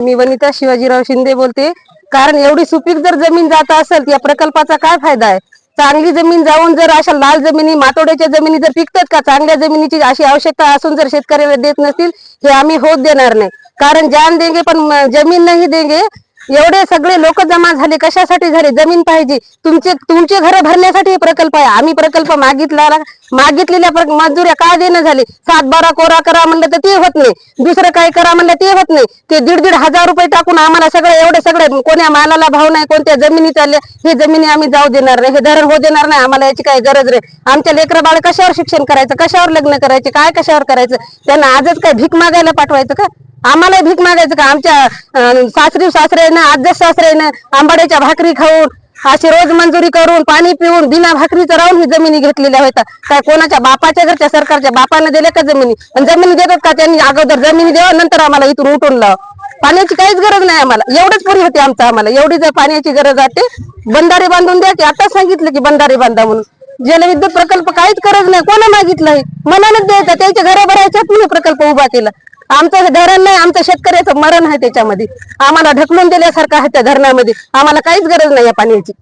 मी वनिता शिवाजीराव शिंदे बोलते. कारण एवढी सुपीक जर जमीन जात असेल या प्रकल्पाचा काय फायदा आहे? चांगली जमीन जाऊन जर अशा लाल जमिनी मातोड्याच्या जमिनी जर पिकतात का चांगल्या जमिनीची अशी आवश्यकता असून जर शेतकऱ्याला देत नसतील हे आम्ही होत देणार नाही. कारण जान देंगे पण जमीन नाही देंगे एवढे सगळे लोक जमा झाले कशासाठी झाले? जमीन पाहिजे. तुमचे तुमचे घर भरण्यासाठी हे प्रकल्प आहे. आम्ही प्रकल्प मागितला मागितलेल्या मजदुऱ्या काय देणं झाले? सात बारा कोरा करा म्हणलं तर ते होत नाही. दुसरं काय करा म्हणलं ते होत नाही. ते दीड दीड हजार रुपये टाकून आम्हाला सगळे एवढे सगळे कोण्या मालाला भाव नाही कोणत्या जमिनी चालल्या हे जमिनी आम्ही जाऊ देणार नाही हे धरण हो देणार नाही आम्हाला याची काही गरज नाही. आमच्या लेकरं बाळ कशावर शिक्षण करायचं? कशावर लग्न करायचे? काय कशावर करायचं? त्यांना आजच काय भीक मागायला पाठवायचं का? आम्हाला भीक मागायचं का? आमच्या सासरी सासऱ्यानं आजच सासऱ्यानं आंबाड्याच्या भाकरी खाऊन अशी रोज मंजुरी करून पाणी पिऊन बिना भाकरीचं राहून ही जमिनी घेतलेल्या होत्या. काय कोणाच्या बापाच्या घरच्या सरकारच्या बापाने दिल्या का जमिनी? पण जमिनी देतात का त्यांनी? अगोदर जमिनी द्यावं नंतर आम्हाला इथून उठून लाव. पाण्याची काहीच गरज नाही आम्हाला. एवढंच पुरी होते आमचं आम्हाला. एवढी जर पाण्याची गरज आहे बंधारे बांधून द्या की आता सांगितलं की बंधारे बांधा म्हणून. जलविद्युत प्रकल्प काहीच गरज नाही. कोणा मागितलं मनानच द्यायचा. त्याच्या घरा भरायच्यात मी प्रकल्प उभा केला. आमचं हे धरण नाही आमचं शेतकऱ्याचं मरण आहे त्याच्यामध्ये. आम्हाला ढकलून दिल्यासारखं आहे त्या धरणामध्ये. आम्हाला काहीच गरज नाही या पाण्याची.